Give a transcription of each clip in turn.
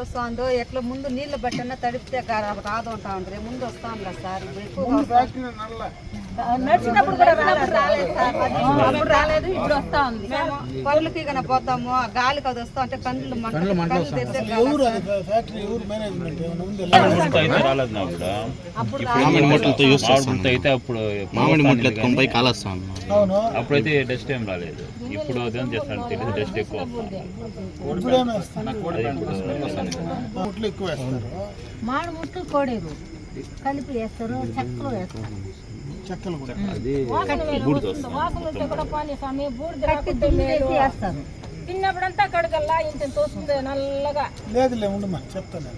వస్తుందో ఎట్లా ముందు నీళ్ళు బట్టన్నా తడిపితే రాదు అంటా ఉండ్రి ముందు వస్తాం కదా సార్. ఇప్పుడు నడిచినప్పుడు కూడా రాలేదు. సార్. అప్పుడు రాలేదు ఇప్పుడు వస్తా ఉంది. పోతాము ఆ గాలికి అది? వస్తా ఉంది? మామిడితో అయితే అప్పుడు మామిడి ముట్లతో యూస్ మామిడితో అయితే అప్పుడు మామిడి ముట్లు ఎత్తుకొని పోయి కాలుస్తా. అప్పుడైతే డస్ట్ ఏం రాలేదు. ఇప్పుడు అదేం చేస్తాను తెలియదు డస్ట్ ఎక్కువ మామిడి ముట్లు కోడేరు. కలిపి వేస్తారు చెక్కలు వేస్తారు. చెక్కలు కూడా. వస్తుంది. బూడిద. వేస్తారు. తిన్నప్పుడంతా కడగల్లా ఇంత తోస్తుంది నల్లగా. లేదులే ఉండమ్మా చెప్తాను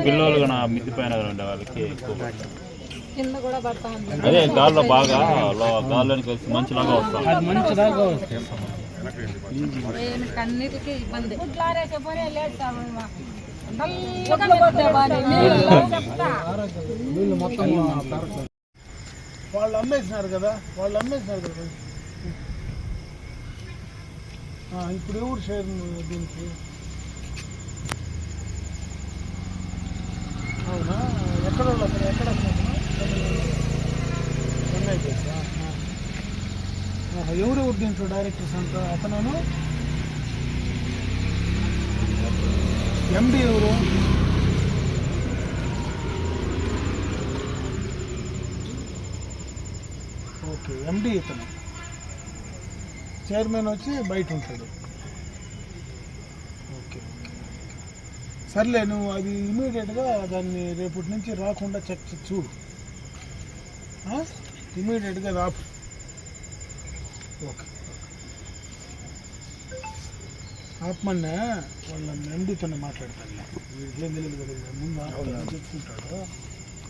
పిల్లలు మిద్ది పైన ఉండే వాళ్ళకి కింద కూడా పడతా ఉంది. అదే గాల్లో బాగా ఇబ్బంది. పనే లేదు సార్. వీళ్ళు మొత్తం వాళ్ళు అమ్మేసినారు కదా వాళ్ళు అమ్మేసినారు కదా. ఇప్పుడు ఎవరు షేర్ దీనికి? అవునా? ఎక్కడ వాళ్ళు అక్కడ ఎక్కడ వస్తున్నారు? చెన్నై కేసా? ఎవరెవరు దీంట్లో డైరెక్టర్స్ అంతా? అతను ఎండి ఎవరు? ఓకే ఎండి ఇతను. చైర్మన్ వచ్చి బయట ఉంటాడు. ఓకే ఓకే సర్లే నువ్వు అది ఇమీడియట్గా దాన్ని రేపటి నుంచి రాకుండా చెక్ చూడు. ఇమీడియట్గా రాపు. ఓకే ఆత్మన్న వాళ్ళ ఎండితోనే మాట్లాడతాను వీటిలో తెలియదు కదా ముందు చెప్పుకుంటాడు.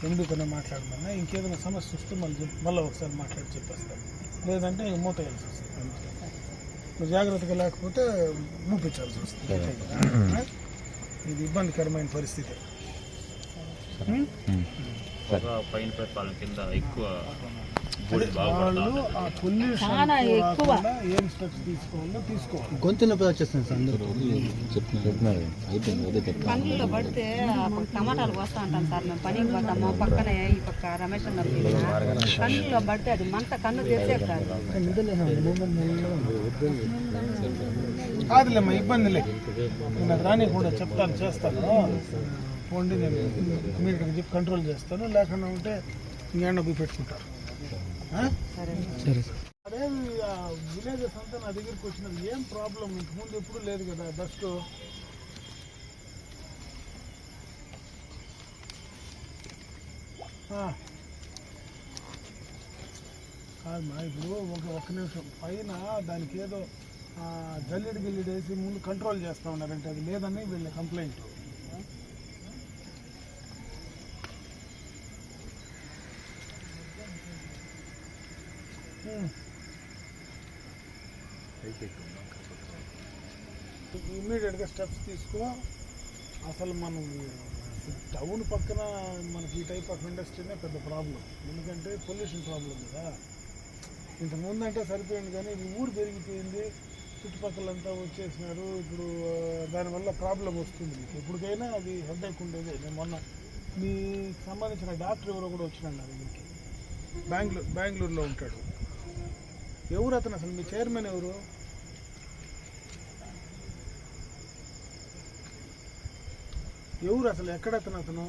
ఎండితోనే మాట్లాడమన్నా ఇంకేదైనా సమస్య వస్తే మళ్ళీ మళ్ళీ ఒకసారి మాట్లాడి చెప్పేస్తాను. లేదంటే ఇంక మూత వేయాల్సి వస్తుంది. నువ్వు జాగ్రత్తగా లేకపోతే మూపించాల్సి వస్తుంది? ఇది ఇబ్బందికరమైన పరిస్థితి. పైన పెట్టాలి కింద ఎక్కువ రాకుండా ఏం స్టెప్స్ తీసుకోవాలో తీసుకోవాలి. గొంతు నొప్పి వచ్చేస్తుంది సార్ అందరూ. చెప్తున్నారు. అయిపోయింది అదే కళ్ళులో పడితే అప్పుడు టమాటాలు పోస్తా ఉంటాం సార్. మేము పనికి పోతాము పక్కనే ఈ పక్క రమేష్ అన్న పడితే అది మంట కన్ను కాదు. కాదులేమ్మా ఇబ్బంది లేదు. నేను అది రానికుండా చెప్తాను చేస్తాను. పోండి నేను మీరు చెప్పి కంట్రోల్ చేస్తాను. లేకుండా ఉంటే ఇంకేమన్నా పెట్టుకుంటారు. ఆ? అదే విలేజెస్ అంతా నా దగ్గరికి వచ్చినది ఏం ప్రాబ్లం ఇంతకుముందు ఎప్పుడు లేదు కదా డస్ట్ కాదమ్మా ఇప్పుడు ఒక ఒక్క నిమిషం. పైన దానికి ఏదో జల్లెడు గిల్లెడు వేసి ముందు కంట్రోల్ చేస్తా ఉన్నారంటే అది లేదని వీళ్ళ కంప్లైంట్ ఇమ్మీడియట్గా స్టెప్స్ తీసుకో అసలు మనం టౌన్ పక్కన మనకి ఈ టైప్ ఆఫ్ ఇండస్ట్రీనే పెద్ద ప్రాబ్లం ఎందుకంటే పొల్యూషన్ ప్రాబ్లం కదా. ఇంతకుముందు అంటే సరిపోయింది కానీ ఇది ఊరు పెరిగిపోయింది. చుట్టుపక్కలంతా వచ్చేసినారు. ఇప్పుడు దానివల్ల ప్రాబ్లం వస్తుంది మీకు. ఎప్పటికైనా అది హెడ్ఏక్ ఉండేది. నేను మొన్న మీ సంబంధించిన డాక్టర్ ఎవరో కూడా వచ్చినాడు నా దగ్గరికి బెంగళూరు బెంగళూరులో ఉంటాడు. ఎవరు అతను అసలు? మీ చైర్మన్ ఎవరు? ఎవరు అసలు? ఎక్కడ అతను అతను?